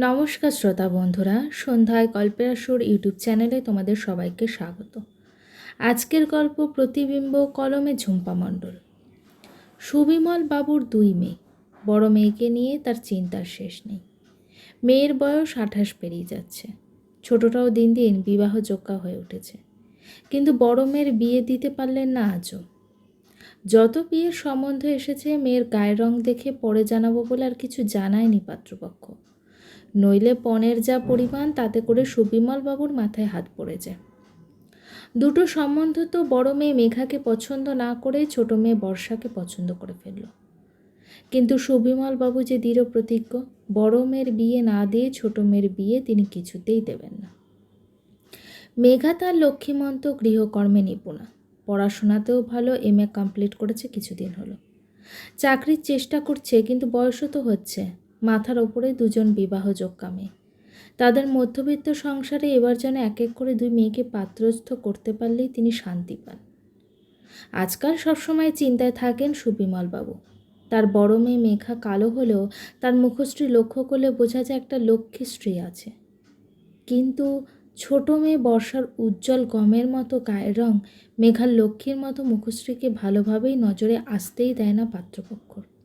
নমস্কার শ্রোতা বন্ধুরা, সন্ধ্যায় গল্পের আসর ইউটিউব চ্যানেলে তোমাদের সবাইকে স্বাগত। আজকের গল্প প্রতিবিম্ব কলমে ঝুম্পা মণ্ডল। সুবিমল বাবুর দুই মেয়ে, বড় মেয়েকে নিয়ে তার চিন্তার শেষ নেই। মেয়ের বয়স আঠাশ পেরিয়ে যাচ্ছে। ছোটটাও দিন দিন বিবাহ বিবাহযোগ্যা হয়ে উঠেছে। কিন্তু বড় মেয়ের বিয়ে দিতে পারলেন না আজও। যত বিয়ের সম্বন্ধ এসেছে, মেয়ের গায়ের রং দেখে পরে জানাব বলে আর কিছু জানায়নি পাত্রপক্ষ। নইলে পণের যা পরিমাণ, তাতে করে সুবিমল বাবুর মাথায় হাত পড়ে যায়। দুটো সম্বন্ধ তো বড় মেয়ে মেঘাকে পছন্দ না করে ছোট মেয়ে বর্ষাকে পছন্দ করে ফেলল। কিন্তু সুবিমল বাবু যে দৃঢ় প্রতিজ্ঞ, বড় মেয়ের বিয়ে না দিয়ে ছোট মেয়ের বিয়ে তিনি কিছুতেই দেবেন না। মেঘা তার লক্ষ্মীমন্ত গৃহকর্মে নিপুণা। পড়াশোনাতেও ভালো, এম এ কমপ্লিট করেছে, কিছুদিন হলো। চাকরির চেষ্টা করছে, কিন্তু বয়সও তো হচ্ছে। মাথার ওপরে দুজন বিবাহযোগ্যা মেয়ে তাদের মধ্যবিত্ত সংসারে এবার যেন এক এক করে দুই মেয়েকে পাত্রস্থ করতে পারলেই তিনি শান্তি পান। আজকাল সবসময় চিন্তায় থাকেন সুবিমলবাবু। তার বড় মেয়ে মেঘা কালো হলেও তার মুখশ্রী লক্ষ্য করলে বোঝা যায় একটা লক্ষ্মী স্ত্রী আছে। কিন্তু ছোট মেয়ে বর্ষার উজ্জ্বল গমের মতো গায়ের রং মেঘার লক্ষ্মীর মতো মুখশ্রীকে ভালোভাবেই নজরে আসতেই দেয় না পাত্রপক্ষর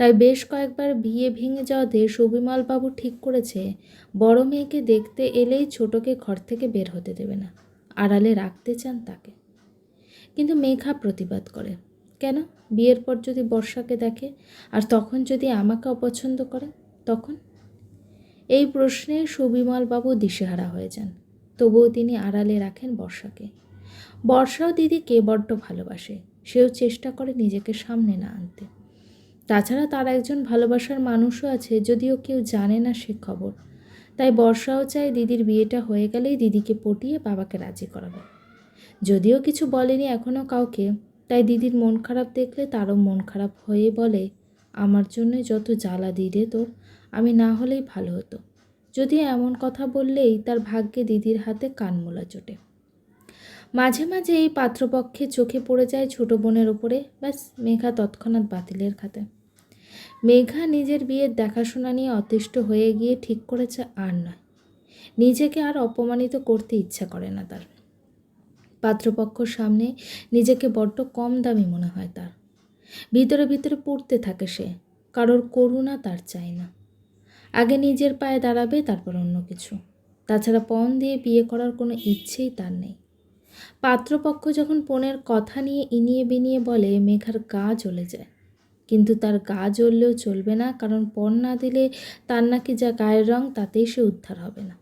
তাই বেশ কয়েকবার বিয়ে ভেঙে যাওয়াতে সুবিমলবাবু ঠিক করেছে, বড় মেয়েকে দেখতে এলেই ছোটকে ঘর থেকে বের হতে দেবে না, আড়ালে রাখতে চান তাকে। কিন্তু মেঘা প্রতিবাদ করে, কেন? বিয়ের পর যদি বর্ষাকে দেখে, আর তখন যদি আমাকে অপছন্দ করে, তখন? এই প্রশ্নে সুবিমলবাবু দিশেহারা হয়ে যান, তবুও তিনি আড়ালে রাখেন বর্ষাকে। বর্ষাও দিদিকে বড্ড ভালোবাসে, সেও চেষ্টা করে নিজেকে সামনে না আনতে। তাছাড়া তার একজন ভালোবাসার মানুষও আছে, যদিও কেউ জানে না সে খবর। তাই বর্ষাও চায় দিদির বিয়েটা হয়ে গেলেই দিদিকে পটিয়ে বাবাকে রাজি করাবে। যদিও কিছু বলেনি এখনও কাউকে, তাই দিদির মন খারাপ দেখলে তারও মন খারাপ হয়ে বলে, আমার জন্য যত জ্বালা দিলে তোর, আমি না হলেই ভালো হতো। যদি এমন কথা বললেই তার ভাগ্যে দিদির হাতে কানমোলা চোটে মাঝে মাঝে এই পাত্রপক্ষে চোখে পড়ে যায় ছোট বোনের ওপরে, ব্যাস মেঘা তৎক্ষণাৎ বাতিলের খাতে। মেঘা নিজের বিয়ের দেখাশোনা নিয়ে অতিষ্ঠ হয়ে গিয়ে ঠিক করেছে আর নয়। নিজেকে আর অপমানিত করতে ইচ্ছা করে না তার। পাত্রপক্ষর সামনে নিজেকে বড্ড কম দামি মনে হয় তার। ভিতরে ভিতরে পড়তে থাকে সে, কারোর করুণা তার চায় না। আগে নিজের পায়ে দাঁড়াবে, তারপর অন্য কিছু। তাছাড়া পণ দিয়ে বিয়ে করার কোনো ইচ্ছেই তার নেই। পাত্রপক্ষ যখন পণের কথা নিয়ে ইনিয়ে বিনিয়ে বলে, মেঘার গা চলে যায়। কিন্তু তার গা জ্বললেও চলবে না, কারণ পণ না দিলে তার নাকি যা গায়ের রং, তাতেই সে উদ্ধার হবে না।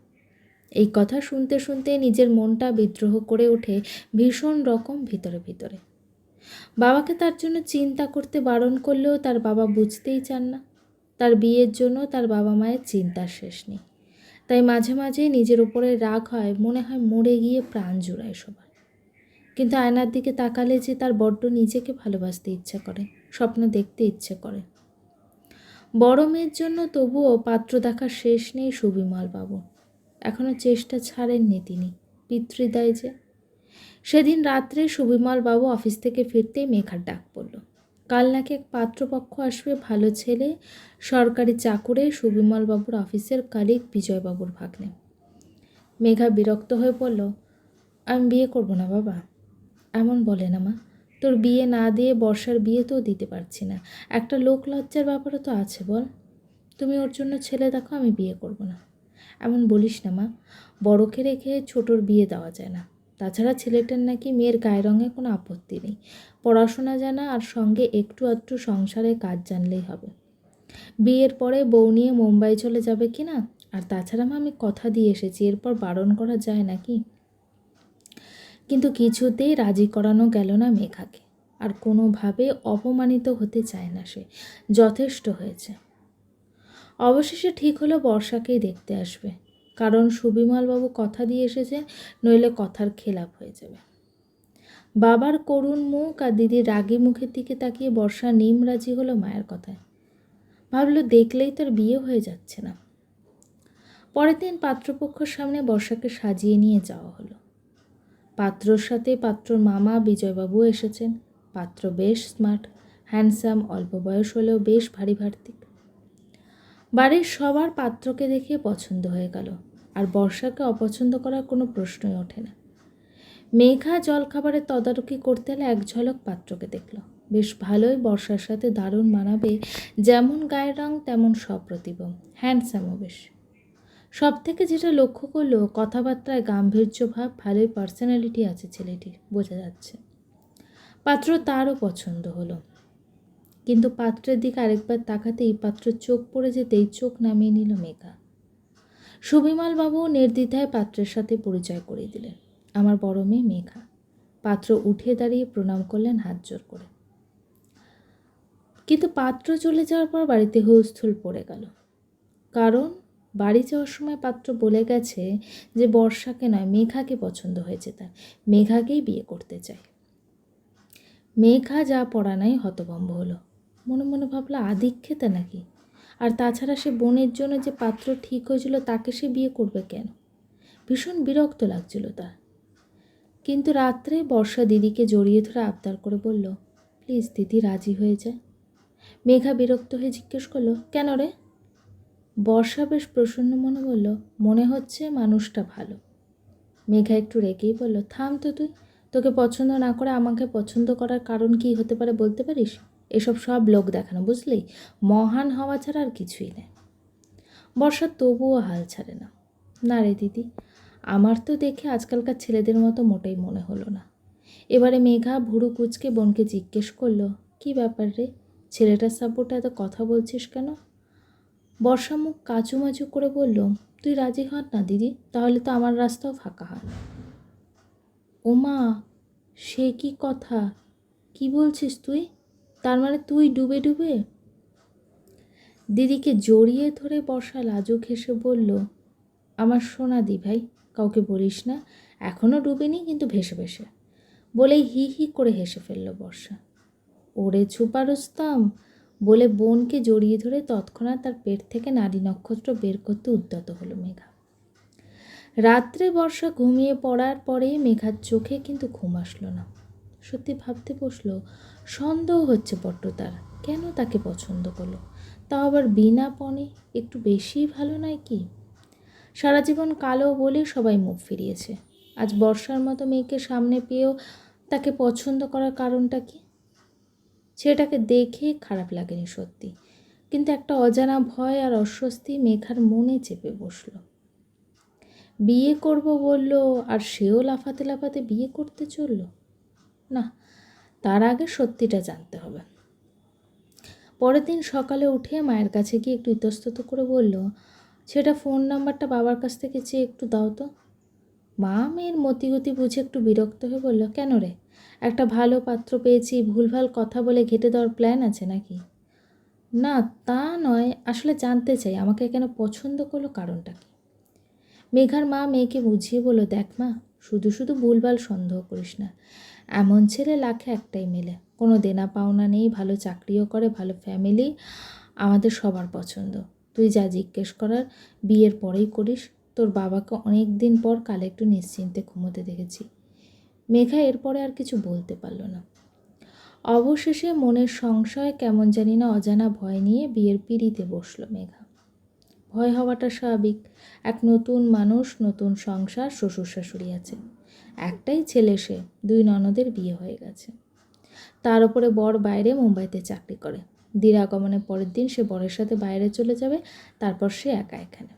এই কথা শুনতে শুনতে নিজের মনটা বিদ্রোহ করে ওঠে ভীষণ রকম ভিতরে ভিতরে। বাবাকে তার জন্য চিন্তা করতে বারণ করলেও তার বাবা বুঝতেই চান না। তার বিয়ের জন্য তার বাবা মায়ের চিন্তার শেষ নেই। তাই মাঝে মাঝে নিজের ওপরে রাগ হয়, মনে হয় মরে গিয়ে প্রাণ জুড়ায় সবার। কিন্তু আয়নার দিকে তাকালে যে তার বড্ড নিজেকে ভালোবাসতে ইচ্ছা করে। স্বপ্ন দেখতে ইচ্ছে করে। বড় মেয়ের জন্য তবুও পাত্র দেখার শেষ নেই সুবিমল বাবু। এখনও চেষ্টা ছাড়েননি তিনি, পিতৃদায় যে। সেদিন রাত্রে সুবিমল বাবু অফিস থেকে ফিরতেই মেঘার ডাক পড়ল। কাল নাকি এক পাত্রপক্ষ আসবে ভালো ছেলে, সরকারি চাকুরে সুবিমল বাবুর অফিসের কালিক বিজয়বাবুর ভাগ্নে। মেঘা বিরক্ত হয়ে পড়ল, আমি বিয়ে করব না বাবা, এমন বলে না মা। তোর বিয়ে না দিয়ে বর্ষার বিয়ে তো দিতে পারছি না। একটা লোক লজ্জার ব্যাপারও তো আছে বল। তুমি ওর জন্য ছেলে দেখো, আমি বিয়ে করব না। এমন বলিস না মা। বড়কে রেখে ছোটোর বিয়ে দেওয়া যায় না। তাছাড়া ছেলেটার নাকি মেয়ের গায়ের রঙে কোনো আপত্তি নেই। পড়াশোনা জানা আর সঙ্গে একটু আধটু সংসারে কাজ জানলেই হবে। বিয়ের পরে বউ নিয়ে মুম্বাই চলে যাবে কি না? আর তাছাড়া মা, আমি কথা দিয়ে এসেছি, এরপর বারণ করা যায় নাকি? কিন্তু কিছুতেই রাজি করানো গেল না মেঘাকে। আর কোনোভাবে অপমানিত হতে চায় না সে। যথেষ্ট হয়েছে। অবশেষে ঠিক হলো বর্ষাকেই দেখতে আসবে। কারণ সুবিমলবাবু কথা দিয়ে এসেছে, নইলে কথার খেলাপ হয়ে যাবে। বাবার করুণ মুখ আর দিদির রাগি মুখের দিকে তাকিয়ে বর্ষা নিম রাজি হলো মায়ের কথায়। ভাবলো দেখলেই তার বিয়ে হয়ে যাচ্ছে না। পরের দিন পাত্রপক্ষর সামনে বর্ষাকে সাজিয়ে নিয়ে যাওয়া হলো। পাত্রর সাথে পাত্রর মামা বিজয়বাবু এসেছেন। পাত্র বেশ স্মার্ট, হ্যান্ডসাম, অল্প বয়স হলেও বেশ ভারী ভার্তিক বাড়ির সবার পাত্রকে দেখে পছন্দ হয়ে গেল, আর বর্ষাকে অপছন্দ করার কোনো প্রশ্নই ওঠে না। মেঘা জলখাবারের তদারকি করতে এলে এক ঝলক পাত্রকে দেখল। বেশ ভালোই বর্ষার সাথে দারুণ মানাবে, যেমন গায়ের রং, তেমন সপ্রতিভম হ্যান্ডসামও বেশ। সব থেকে যেটা লক্ষ্য করল, কথাবার্তায় গাম্ভীর্য ভাব ভালোই পার্সোনালিটি আছে ছেলেটির, বোঝা যাচ্ছে। পাত্র তারও পছন্দ হলো। কিন্তু পাত্রের দিকে আরেকবার তাকাতেই পাত্র চোখ পড়ে যেতেই চোখ নামিয়ে নিল মেঘা। সুবিমল বাবু নির্দ্বিধায় পাত্রের সাথে পরিচয় করিয়ে দিলেন। আমার বড় মেয়ে মেঘা। পাত্র উঠে দাঁড়িয়ে প্রণাম করলেন হাত জোর করে। কিন্তু পাত্র চলে যাওয়ার পর বাড়িতে হুলস্থুল পড়ে গেল। কারণ বাড়ি যাওয়ার সময় পাত্র বলে গেছে যে বর্ষাকে নয়, মেঘাকে পছন্দ হয়েছে তার। মেঘাকেই বিয়ে করতে চায়। মেঘা যা পড়া নাই হতভম্ব হলো। মনে মনে ভাবলো, আদিক্ষেতা নাকি? আর তাছাড়া সে বোনের জন্য যে পাত্র ঠিক হয়েছিল, তাকে সে বিয়ে করবে কেন? ভীষণ বিরক্ত লাগছিল তার। কিন্তু রাত্রে বর্ষা দিদিকে জড়িয়ে ধরে আবদার করে বলল, প্লিজ দিদি রাজি হয়ে যায় মেঘা বিরক্ত হয়ে জিজ্ঞেস করল, কেন রে? বর্ষা বেশ প্রসন্ন মনে বলল, মনে হচ্ছে মানুষটা ভালো। মেঘা একটু রেগেই বলল, থাম তো তুই, তোকে পছন্দ না করে আমাকে পছন্দ করার কারণ কি হতে পারে বলতে পারিস? এসব সব লোক দেখানো, বুঝলি? মহান হওয়া ছাড়া আর কিছুই নেই। বর্ষা তবুও হাল ছাড়ে না। না রে দিদি, আমার তো দেখে আজকালকার ছেলেদের মতো মোটেই মনে হলো না। এবারে মেঘা ভুরু কুচকে বোনকে জিজ্ঞেস করল, কি ব্যাপার রে? ছেলেটার সাপোর্টে এত কথা বলছিস কেন? বর্ষা মুখ কাচুমাচু করে বলল, তুই রাজি হন না, দিদি? তাহলে তো আমার রাস্তাও ফাঁকা হয়। ওমা, সে কি কথা? কি বলছিস তুই? তার মানে তুই ডুবে ডুবে? দিদিকে জড়িয়ে ধরে বর্ষা লাজুক হেসে বলল, আমার সোনা দি ভাই, কাউকে বলিস না এখনও ডুবেনি, কিন্তু ভেসে ভেসে। বলেই হি হি করে হেসে ফেলল বর্ষা। ওরে ছুপারস্তাম বলে বোনকে জড়িয়ে ধরে তৎক্ষণাৎ তার পেট থেকে নারী নক্ষত্র বের করতে উদ্যত হলো মেঘা। রাত্রে বর্ষা ঘুমিয়ে পড়ার পরে মেঘার চোখে কিন্তু ঘুম আসলো না। সত্যি ভাবতে বসল, সন্দেহ হচ্ছে বড্ড তার, কেন তাকে পছন্দ করল? তাও আবার বিনা পণে, একটু বেশিই ভালো নয় কি? সারা জীবন কালো বলে সবাই মুখ ফিরিয়েছে। আজ বর্ষার মতো মেয়েকে সামনে পেয়েও তাকে পছন্দ করার কারণটা কি? ছেলেটাকে দেখে খারাপ লাগেনি সত্যি। কিন্তু একটা অজানা ভয় আর অস্বস্তি মেঘার মনে চেপে বসল। বিয়ে করব বলল, আর সেও লাফাতে লাফাতে বিয়ে করতে চলল? না, তার আগে সত্যিটা জানতে হবে। পরের দিন সকালে উঠে মায়ের কাছে গিয়ে একটু ইতস্তত করে বলল সেটা ফোন নাম্বারটা বাবার কাছ থেকে চেয়ে একটু দাও তো। মা মেয়ের মতিগতি বুঝে একটু বিরক্ত হয়ে বলল, কেন রে? একটা ভালো পাত্র পেয়েছি, ভুলভাল কথা বলে ঘেটে দেওয়ার প্ল্যান আছে নাকি? না, তা নয়, আসলে জানতে চাই, আমাকে কেন পছন্দ করল কারণটা কি? মেঘার মা মেয়েকে বুঝিয়ে বলো দেখ মা, শুধু শুধু ভুলভাল সন্দেহ করিস না। এমন ছেলে লাখে একটাই মেলে। কোনো দেনা পাওনা নেই, ভালো চাকরিও করে, ভালো ফ্যামিলি আমাদের সবার পছন্দ। তুই যা জিজ্ঞেস করার, বিয়ের পরেই করিস। তোর বাবাকে অনেক দিন পর কালে একটু নিশ্চিন্তে ঘুমোতে দেখেছি। মেঘা এরপরে আর কিছু বলতে পারল না। অবশেষে মনের সংশয় কেমন জানি না অজানা ভয় নিয়ে বিয়ের পিড়িতে বসল মেঘা। ভয় হওয়াটা স্বাভাবিক। এক নতুন মানুষ, নতুন সংসার শ্বশুর শাশুড়ি আছে। একটাই ছেলে সে, দুই ননদের বিয়ে হয়ে গেছে। তার উপরে বর বাইরে মুম্বাইতে চাকরি করে। দিরাগমনের পরের দিন সে বরের সাথে বাইরে চলে যাবে, তারপর সে একা এখানে।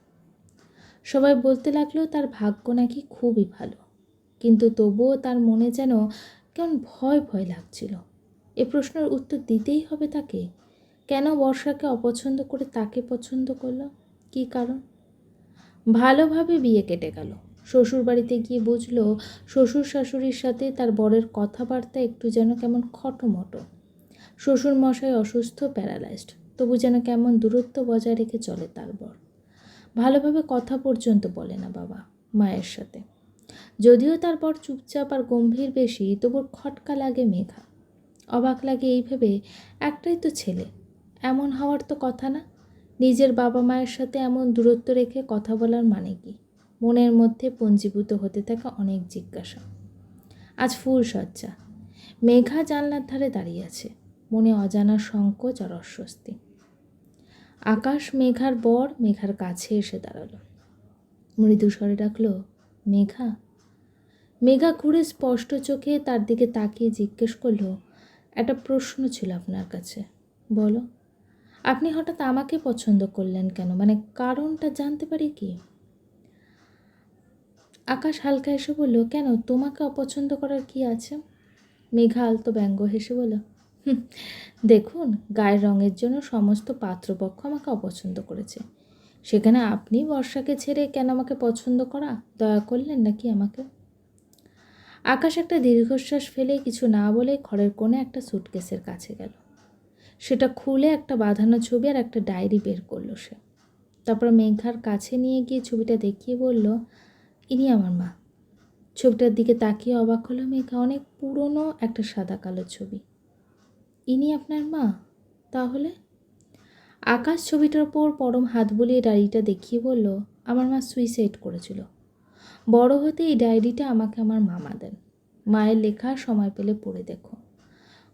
সবাই বলতে লাগল, তার ভাগ্য নাকি খুবই ভালো। কিন্তু তবুও তার মনে যেন কেমন ভয় ভয় লাগছিল। এ প্রশ্নের উত্তর দিতেই হবে তাকে। কেন বর্ষাকে অপছন্দ করে তাকে পছন্দ করল? কী কারণ? ভালোভাবে বিয়ে কেটে গেল। শ্বশুর বাড়িতে গিয়ে বুঝলো শ্বশুর শাশুড়ির সাথে তার বরের কথাবার্তা একটু যেন কেমন খটোমটো। শ্বশুর মশাই অসুস্থ, প্যারালাইজড, তবু যেন কেমন দূরত্ব বজায় রেখে চলে তার বর। ভালোভাবে কথা পর্যন্ত বলে না বাবা, মায়ের সাথে। যদিও তার বর চুপচাপ আর গম্ভীর বেশি, তবু খটকা লাগে মেঘা। অবাক লাগে এই ভেবে, একটাই তো ছেলে। এমন হওয়ার তো কথা না। নিজের বাবা মায়ের সাথে এমন দূরত্ব রেখে কথা বলার মানে কি? মনের মধ্যে পঞ্জীভূত হতে থাকা অনেক জিজ্ঞাসা। আজ ফুল সজ্জা মেঘা জানলার ধারে দাঁড়িয়ে আছে। মনে অজানা সংকোচ আর অস্বস্তি। আকাশ মেঘার বর মেঘার কাছে এসে দাঁড়াল। মৃদু স্বরে ডাকলো মেঘা? মেঘা ঘুরে স্পষ্ট চোখে তার দিকে তাকিয়ে জিজ্ঞেস করল, একটা প্রশ্ন ছিল আপনার কাছে। বলো। আপনি হঠাৎ আমাকে পছন্দ করলেন কেন? মানে কারণটা জানতে পারি কি? আকাশ হালকা এসে বলল, কেন? তোমাকে অপছন্দ করার কি আছে? মেঘা আলতো ব্যঙ্গ হেসে বলল দেখুন, গায়ের রঙের জন্য সমস্ত পাত্রপক্ষ আমাকে অপছন্দ করেছে। সেখানে আপনি বর্ষাকে ছেড়ে কেন আমাকে পছন্দ করা? দয়া করলেন নাকি আমাকে? আকাশ একটা দীর্ঘশ্বাস ফেলে কিছু না বলে ঘরের কোণে একটা সুটকেসের কাছে গেল। সেটা খুলে একটা বাঁধানো ছবি আর একটা ডায়েরি বের করল সে। তারপর মেঘার কাছে নিয়ে গিয়ে ছবিটা দেখিয়ে বলল, ইনি আমার মা। ছবিটার দিকে তাকিয়ে অবাক হলো মেঘা, অনেক পুরনো একটা সাদা কালো ছবি। ইনি আপনার মা? তাহলে? আকাশ ছবিটার ওপর পরম হাত বুলিয়ে ডায়েরিটা দেখিয়ে বলল, আমার মা সুইসাইড করেছিল। বড় হতে এই ডায়েরিটা আমাকে আমার মামা দেন। মায়ের লেখা সময় পেলে পড়ে দেখো।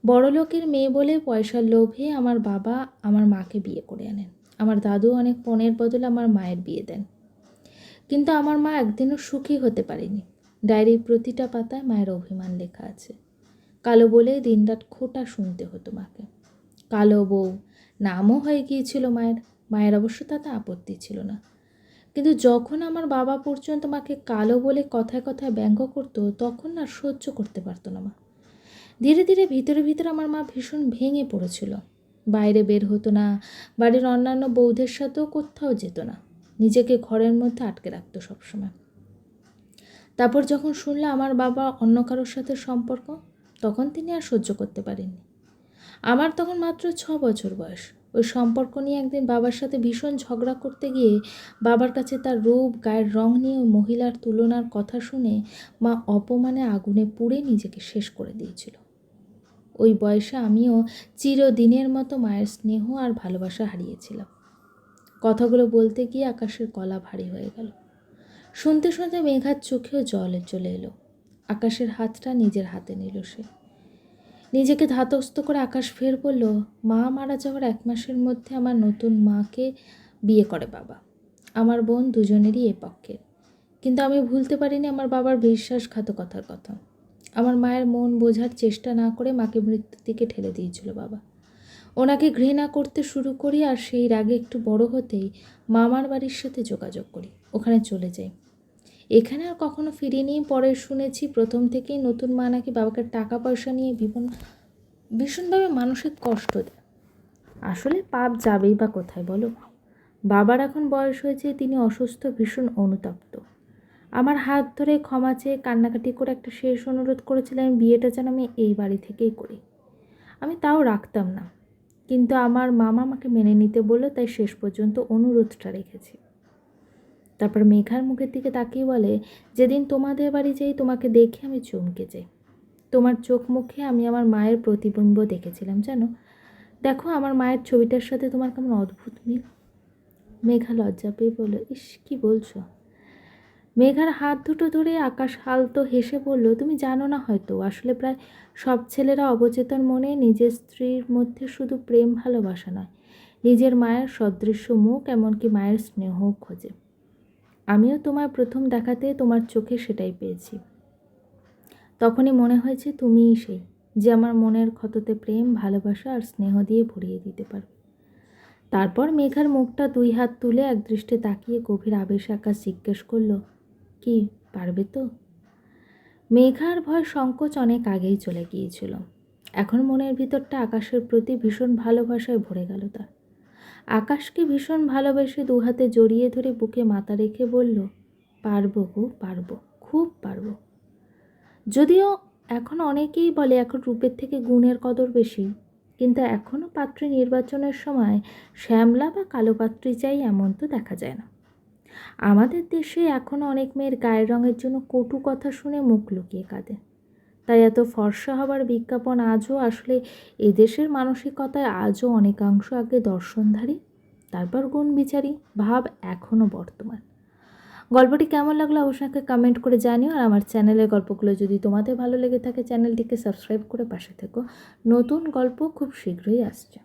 বড় লোকের মেয়ে বলে পয়সার লোভে আমার বাবা আমার মাকে বিয়ে করে আনেন। আমার দাদু অনেক পণের বদলে আমার মায়ের বিয়ে দেন। কিন্তু আমার মা একদিনও সুখী হতে পারেনি। ডায়েরির প্রতিটা পাতায় মায়ের অভিমান লেখা আছে। কালো বলে দিনরাত খোটা শুনতে হতো মাকে। কালো বউ নামও হয়ে গিয়েছিল মায়ের। মায়ের অবশ্য তাতে আপত্তি ছিল না। কিন্তু যখন আমার বাবা পর্যন্ত মাকে কালো বলে কথায় কথায় ব্যঙ্গ করতো, তখন আর সহ্য করতে পারতো না মা। ধীরে ধীরে ভিতরে ভিতরে আমার মা ভীষণ ভেঙে পড়েছিল। বাইরে বের হতো না, বাড়ির অন্যান্য বৌদের সাথেও কোথাও যেত না। নিজেকে ঘরের মধ্যে আটকে রাখতো সবসময়। তারপর যখন শুনলে আমার বাবা অন্য কারোর সাথে সম্পর্ক, তখন তিনি আর সহ্য করতে পারেননি। আমার তখন মাত্র ছ বছর বয়স। ওই সম্পর্ক নিয়ে একদিন বাবার সাথে ভীষণ ঝগড়া করতে গিয়ে বাবার কাছে তার রূপ, গায়ের রং নিয়ে ওই মহিলার তুলনার কথা শুনে মা অপমানে আগুনে পুড়ে নিজেকে শেষ করে দিয়েছিল। ওই বয়সে আমিও চিরদিনের মতো মায়ের স্নেহ আর ভালোবাসা হারিয়েছিলাম। কথাগুলো বলতে গিয়ে আকাশের গলা ভারী হয়ে গেল। শুনতে শুনতে মেঘার চোখেও জল চলে এলো। আকাশের হাতটা নিজের হাতে নিল সে। নিজেকে ধাতস্থ করে আকাশ ফের বলল, মা মারা যাওয়ার এক মাসের মধ্যে আমার নতুন মাকে বিয়ে করে বাবা। আমার বোন দুজনেরই এ পক্ষের। কিন্তু আমি ভুলতে পারিনি আমার বাবার বিশ্বাসঘাতকতার কথা। আমার মায়ের মন বোঝার চেষ্টা না করে মাকে মৃত্যুর দিকে ঠেলে দিয়েছিল বাবা। ওনাকে ঘৃণা করতে শুরু করি আর সেই রাগে একটু বড় হতেই মামার বাড়ির সাথে যোগাযোগ করি। ওখানে চলে যাই। এখানে আর কখনো ফিরিনি পরে শুনেছি প্রথম থেকেই নতুন মা নাকি বাবাকে টাকা পয়সা নিয়ে ভীষণ, ভীষণভাবে মানসিক কষ্ট দেয়। আসলে পাপ যাবেই বা কোথায় বলো? বাবার এখন বয়স হয়েছে, তিনি অসুস্থ, ভীষণ অনুতপ্ত। আমার হাত ধরে ক্ষমা চেয়ে কান্নাকাটি করে একটা শেষ অনুরোধ করেছিলাম, বিয়েটা যেন আমি এই বাড়ি থেকেই করি। আমি তাও রাখতাম না। কিন্তু আমার মামা আমাকে মেনে নিতে বলল, তাই শেষ পর্যন্ত অনুরোধটা রেখেছি। তারপর মেঘার মুখের দিকে তাকিয়ে বলে, যেদিন তোমাদের বাড়ি যাই, তোমাকে দেখে আমি চমকে যাই। তোমার চোখ মুখে আমি আমার মায়ের প্রতিবিম্ব দেখেছিলাম, জানো? দেখো, আমার মায়ের ছবিটার সাথে তোমার কেমন অদ্ভুত মিল। মেঘা লজ্জা পেয়ে বলল, ইস, কি বলছো? মেঘার হাত দুটো ধরে আকাশ হালতো হেসে বলল, তুমি জানো না হয়তো, আসলে প্রায় সব ছেলেরা অবচেতন মনে নিজের স্ত্রীর মধ্যে শুধু প্রেম ভালোবাসা নয়, নিজের মায়ের সদৃশ্য মুখ, এমনকি মায়ের স্নেহও খোঁজে। আমিও তোমার প্রথম দেখাতে তোমার চোখে সেটাই পেয়েছি। তখনই মনে হয়েছে তুমিই সেই, যে আমার মনের ক্ষততে প্রেম, ভালোবাসা আর স্নেহ দিয়ে ভরিয়ে দিতে পারবে। তারপর মেঘার মুখটা দুই হাত তুলে একদৃষ্টে তাকিয়ে গভীর আবেশ আকাশ জিজ্ঞেস করল, কি, পারবে তো? মেঘার ভয় সংকোচ অনেক আগেই চলে গিয়েছিল। এখন মনের ভিতরটা আকাশের প্রতি ভীষণ ভালোবাসায় ভরে গেল তার। আকাশকে ভীষণ ভালোবেসে দু হাতে জড়িয়ে ধরে বুকে মাথা রেখে বলল, পারব গো, পারব, খুব পারব। যদিও এখন অনেকেই বলে এখন রূপের থেকে গুণের কদর বেশি, কিন্তু এখনও পাত্রী নির্বাচনের সময় শ্যামলা বা কালো পাত্রী চাই এমন তো দেখা যায় না। আমাদের দেশে এখনও অনেক মেয়ের গায়ের রঙের জন্য কটু কথা শুনে মুখ লুকিয়ে কাঁদে। তাই এত ফর্সা হবার বিজ্ঞাপন আজও আসলে এদেশের মানসিকতায় আজও অনেকাংশ আগে দর্শনধারী, তারপর গুণ বিচারী, ভাব এখনও বর্তমান। গল্পটি কেমন লাগল অবশ্যই কমেন্ট করে জানিও আর আমার চ্যানেলের গল্পগুলো যদি তোমাদের ভালো লেগে থাকে চ্যানেলটিকে সাবস্ক্রাইব করে পাশে থেকো। নতুন গল্প খুব শীঘ্রই আসছে।